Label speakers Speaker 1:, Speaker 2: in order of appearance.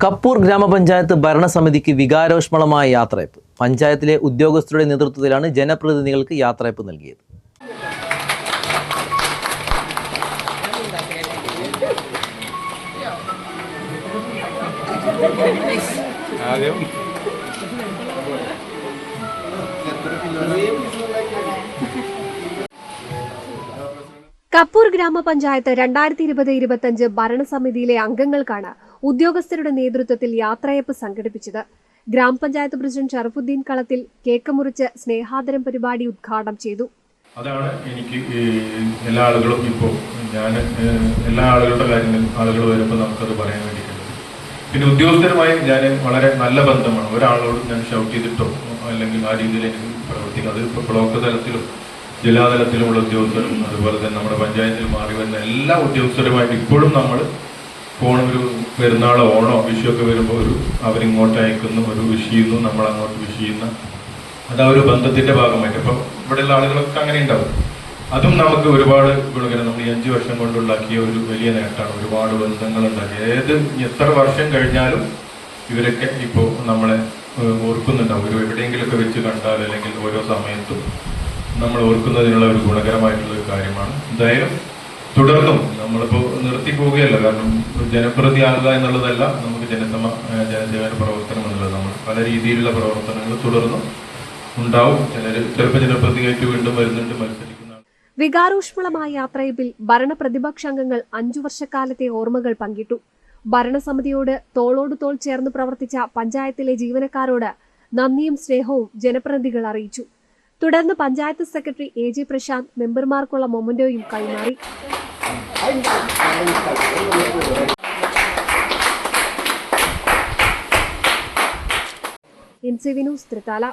Speaker 1: കപ്പൂർ ഗ്രാമപഞ്ചായത്ത് ഭരണസമിതിക്ക് വികാരോഷ്മളമായ യാത്രയപ്പ് പഞ്ചായത്തിലെ ഉദ്യോഗസ്ഥരുടെ നേതൃത്വത്തിലാണ് ജനപ്രതിനിധികൾക്ക് യാത്രയപ്പ് നൽകിയത്.
Speaker 2: കപ്പൂർ ഗ്രാമപഞ്ചായത്ത് രണ്ടായിരത്തി ഇരുപത് ഇരുപത്തഞ്ച് ഭരണസമിതിയിലെ അംഗങ്ങൾക്കാണ് ഉദ്യോഗസ്ഥരുടെ നേതൃത്വത്തിൽ യാത്രയപ്പ് സംഘടിപ്പിച്ചത്. ഗ്രാമപഞ്ചായത്ത് പ്രസിഡന്റ് ഷറഫുദ്ദീൻ കളത്തിൽ കേക്ക് മുറിച്ച് സ്നേഹാദരം പരിപാടി ഉദ്ഘാടനം ചെയ്തു.
Speaker 3: അതാണ് എനിക്ക് എല്ലാ ആളുകളും ഇപ്പോൾ ഞാൻ എല്ലാ ആളുകളുടെ കാര്യങ്ങളും ആളുകൾ വരുമ്പോൾ നമുക്കത് പറയാൻ വേണ്ടിയിട്ടുണ്ട് പിന്നെ ഉദ്യോഗസ്ഥരുമായി ഞാൻ വളരെ നല്ല ബന്ധമാണ്. ഒരാളോട് ഞാൻ ഷൗട്ട് ചെയ്തിട്ടോ അല്ലെങ്കിൽ ആ രീതിയിൽ എനിക്ക് പ്രവർത്തിക്കും. അത് ബ്ലോക്ക് തലത്തിലും ജില്ലാതലത്തിലുമുള്ള ഉദ്യോഗസ്ഥരും അതുപോലെ തന്നെ നമ്മുടെ പഞ്ചായത്തിൽ മാറി വരുന്ന എല്ലാ ഉദ്യോഗസ്ഥരുമായിട്ട് ഇപ്പോഴും നമ്മൾ ഫോൺ ഒരു പെരുന്നാളോ ഓണോ വിഷുവൊക്കെ വരുമ്പോൾ ഒരു അവരിങ്ങോട്ട് അയക്കുന്നു ഒരു വിഷ് ചെയ്യുന്നു നമ്മൾ അങ്ങോട്ട് വിഷ് അത് ആ ഒരു ബന്ധത്തിന്റെ ഭാഗമായിട്ട്. അപ്പം ഇവിടെയുള്ള ആളുകളൊക്കെ അങ്ങനെ ഉണ്ടാവും. അതും നമുക്ക് ഒരുപാട് ഗുണകരം. നമ്മൾ ഈ അഞ്ച് വർഷം കൊണ്ടുണ്ടാക്കിയ ഒരു വലിയ നേട്ടമാണ്. ഒരുപാട് ബന്ധങ്ങൾ ഉണ്ടാക്കി ഏത് എത്ര വർഷം കഴിഞ്ഞാലും ഇവരൊക്കെ ഇപ്പോൾ നമ്മളെ ഓർക്കുന്നുണ്ടാവും. ഒരു എവിടെയെങ്കിലുമൊക്കെ വെച്ച് കണ്ടാൽ അല്ലെങ്കിൽ ഓരോ സമയത്തും നമ്മൾ ഓർക്കുന്നതിനുള്ള ഒരു ഗുണകരമായിട്ടുള്ള ഒരു കാര്യമാണ്. എന്തായാലും തുടർന്നും നമ്മളിപ്പോൾ നിർത്തി പോവുകയല്ല. കാരണം ജനപ്രതി ആകുക എന്നുള്ളതല്ല നമുക്ക് ജനസമ ജനസേവന പ്രവർത്തനം എന്നുള്ളത്. നമ്മൾ പല രീതിയിലുള്ള പ്രവർത്തനങ്ങൾ തുടർന്നും ഉണ്ടാവും. ചിലർ ചിലപ്പോൾ ജനപ്രതിയായിട്ട് വീണ്ടും വരുന്നുണ്ട് മത്സരിക്കുന്ന
Speaker 2: വികാരോഷ്മളമായ ഭരണ പ്രതിപക്ഷാംഗങ്ങൾ അഞ്ചു വർഷക്കാലത്തെ ഓർമ്മകൾ പങ്കിട്ടു. ഭരണസമിതിയോട് തോളോട് തോൾ ചേർന്ന് പ്രവർത്തിച്ച പഞ്ചായത്തിലെ ജീവനക്കാരോട് നന്ദിയും സ്നേഹവും ജനപ്രതിനിധികൾ അറിയിച്ചു. തുടർന്ന് panchayat secretary A J Prashant മെമ്പർമാർക്കുള്ള മൊമന്റോയും കൈമാറി. N C V news Thrithala